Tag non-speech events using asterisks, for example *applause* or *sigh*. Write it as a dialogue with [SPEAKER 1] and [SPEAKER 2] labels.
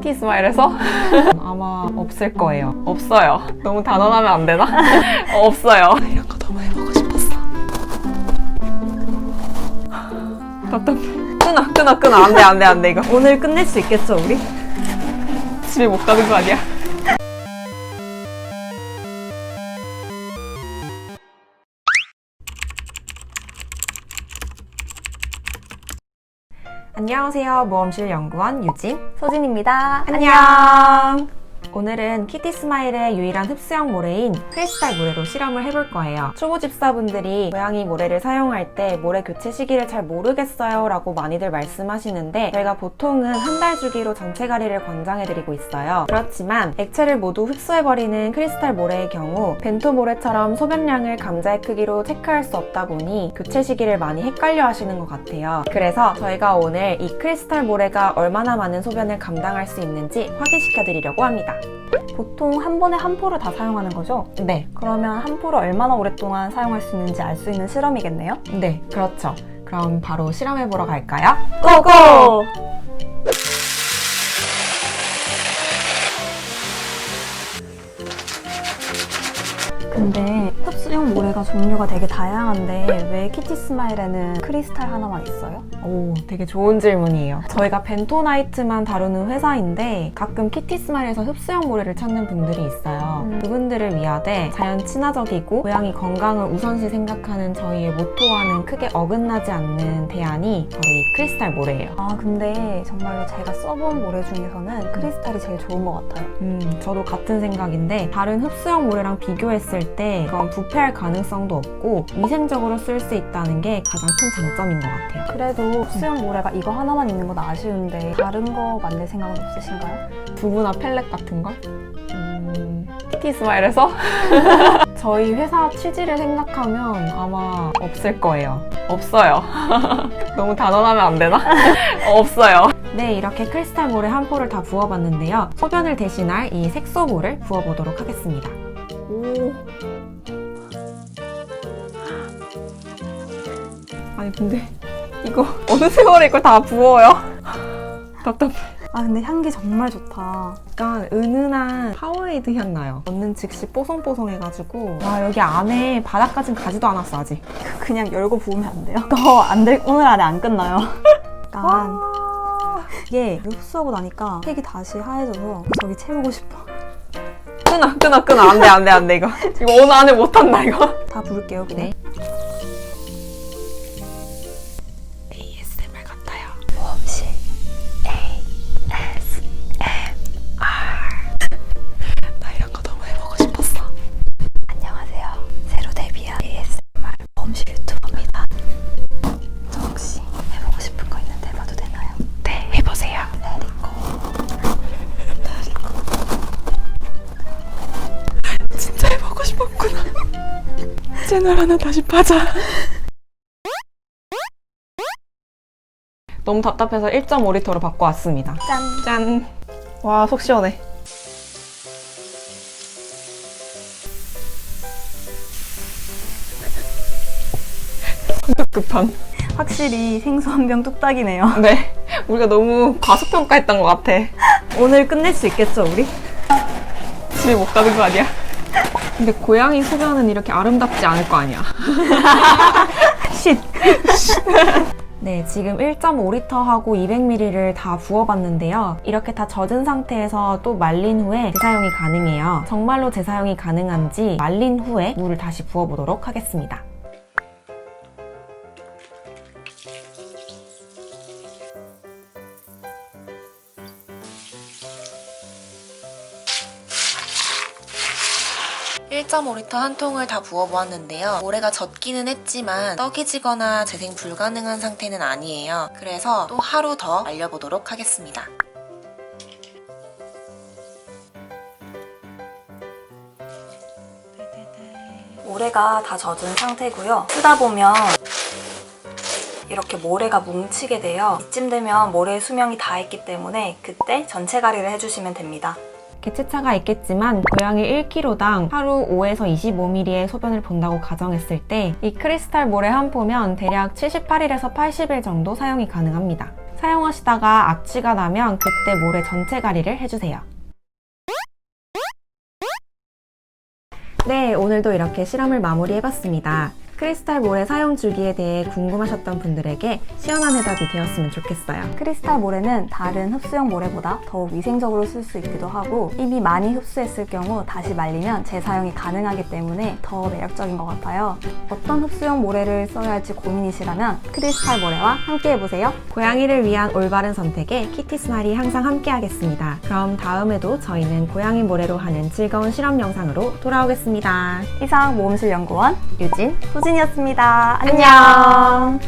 [SPEAKER 1] 키티 스마일에서 *laughs* 아마 없을 거예요. 없어요. 너무 단언하면 안 되나? *laughs* 어, 없어요. 이런 거 너무 해보고 싶었어. 답답해. 끊어, 끊어, 끊어. 안 돼, 안 돼, 안 돼, 이거.
[SPEAKER 2] 오늘 끝낼 수 있겠죠, 우리?
[SPEAKER 1] 집에 못 가는 거 아니야? 안녕하세요. 모험실 연구원 유진.
[SPEAKER 2] 소진입니다.
[SPEAKER 1] 안녕. 오늘은 키티 스마일의 유일한 흡수형 모래인 크리스탈 모래로 실험을 해볼 거예요. 초보 집사분들이 고양이 모래를 사용할 때 모래 교체 시기를 잘 모르겠어요 라고 많이들 말씀하시는데 저희가 보통은 한 달 주기로 전체 가리를 권장해드리고 있어요. 그렇지만 액체를 모두 흡수해버리는 크리스탈 모래의 경우 벤토 모래처럼 소변량을 감자의 크기로 체크할 수 없다 보니 교체 시기를 많이 헷갈려 하시는 것 같아요. 그래서 저희가 오늘 이 크리스탈 모래가 얼마나 많은 소변을 감당할 수 있는지 확인시켜 드리려고 합니다.
[SPEAKER 2] 보통 한 번에 한 포를 다 사용하는 거죠?
[SPEAKER 1] 네,
[SPEAKER 2] 그러면 한 포를 얼마나 오랫동안 사용할 수 있는지 알 수 있는 실험이겠네요?
[SPEAKER 1] 네, 그렇죠. 그럼 바로 실험해 보러 갈까요?
[SPEAKER 2] 고고! 근데 흡수형 모래가 종류가 되게 다양한데 왜 키티 스마일에는 크리스탈 하나만 있어요?
[SPEAKER 1] 오, 되게 좋은 질문이에요. 저희가 벤토나이트만 다루는 회사인데 가끔 키티 스마일에서 흡수형 모래를 찾는 분들이 있어요.
[SPEAKER 2] 음.
[SPEAKER 1] 그분들을 위하되 자연 친화적이고 고양이 건강을 우선시 생각하는 저희의 모토와는 크게 어긋나지 않는 대안이 바로 이 크리스탈 모래예요.
[SPEAKER 2] 아 근데 정말로 제가 써본 모래 중에서는 크리스탈이 제일 좋은 것 같아요.
[SPEAKER 1] 음, 저도 같은 생각인데 다른 흡수형 모래랑 비교했을 때 그건 부패할 가능성 도 없고 위생적으로 쓸 수 있다는 게 가장 큰 장점인 것 같아요.
[SPEAKER 2] 그래도 흡수형 모래가 이거 하나만 있는 건 아쉬운데 다른 거 만들 생각은 없으신가요?
[SPEAKER 1] 두부나 펠렛 같은 걸? 음, 키티스마일에서? *laughs* 저희 회사 취지를 생각하면 아마 없을 거예요. 없어요. *laughs* 너무 단언하면 안 되나? *laughs* 없어요. 네, 이렇게 크리스탈 모래 한 포를 다 부어봤는데요. 소변을 대신할 이 색소물을 부어보도록 하겠습니다. 오. 아니, 근데 이거 *laughs* 어느 세월에 이걸 다 부어요? *laughs* 답답해.
[SPEAKER 2] 아 근데 향기 정말 좋다.
[SPEAKER 1] 약간 은은한 파워에이드 향 나요. 넣는 즉시 뽀송뽀송해가지고 와 여기 안에 바닥까진 가지도 않았어 아직.
[SPEAKER 2] 그냥 열고 부으면 안 돼요? *laughs* 더안 될, 오늘 안에 안 끝나요. 약간 이게 흡수하고 나니까 색이 다시 하얘져서 저기 채우고 싶어.
[SPEAKER 1] 끊어 끊어 끊어 안돼 안돼 안돼 이거 이거 오늘 안에 못한다 이거.
[SPEAKER 2] 다 부을게요. 그냥.
[SPEAKER 1] 네. 채널 하나 다시 파자. 너무 답답해서 1.5리터로 바꿔왔습니다.
[SPEAKER 2] 짠!
[SPEAKER 1] 짠. 와, 속 시원해. 성격 급함.
[SPEAKER 2] 확실히 생수 한 병 뚝딱이네요. *laughs*
[SPEAKER 1] 네. 우리가 너무 과소평가했던 것 같아.
[SPEAKER 2] 오늘 끝낼 수 있겠죠, 우리?
[SPEAKER 1] 집에 못 가는 거 아니야? 근데 고양이 소변은 이렇게 아름답지 않을 거 아니야. *laughs*
[SPEAKER 2] 쉿! *laughs*
[SPEAKER 1] 네, 지금 1.5리터하고 200ml를 다 부어봤는데요. 이렇게 다 젖은 상태에서 또 말린 후에 재사용이 가능해요. 정말로 재사용이 가능한지 말린 후에 물을 다시 부어보도록 하겠습니다. (1.5리터) 한 통을 다 부어보았는데요 모래가 젖기는 했지만 떡이 지거나 재생 불가능한 상태는 아니에요 그래서 또 하루 더 말려보도록 하겠습니다
[SPEAKER 2] 모래가 다 젖은 상태고요. 쓰다 보면 이렇게 모래가 뭉치게 돼요. 이쯤 되면 모래의 수명이 다 있기 때문에 그때 전체 가리를 해주시면 됩니다.
[SPEAKER 1] 개체차가 있겠지만 고양이 1kg당 하루 5에서 25ml의 소변을 본다고 가정했을 때 이 크리스탈 모래 한 포면 대략 78일에서 80일 정도 사용이 가능합니다. 사용하시다가 악취가 나면 그때 모래 전체 가리를 해주세요. 네, 오늘도 이렇게 실험을 마무리해봤습니다. 크리스탈 모래 사용 주기에 대해 궁금하셨던 분들에게 시원한 해답이 되었으면 좋겠어요.
[SPEAKER 2] 크리스탈 모래는 다른 흡수형 모래보다 더욱 위생적으로 쓸 수 있기도 하고 이미 많이 흡수했을 경우 다시 말리면 재사용이 가능하기 때문에 더 매력적인 것 같아요. 어떤 흡수형 모래를 써야 할지 고민이시라면 크리스탈 모래와 함께 해보세요.
[SPEAKER 1] 고양이를 위한 올바른 선택에 키티 스마일이 항상 함께 하겠습니다. 그럼 다음에도 저희는 고양이 모래로 하는 즐거운 실험 영상으로 돌아오겠습니다.
[SPEAKER 2] 이상 모험실 연구원 유진, 후진 이었습니다.
[SPEAKER 1] 안녕!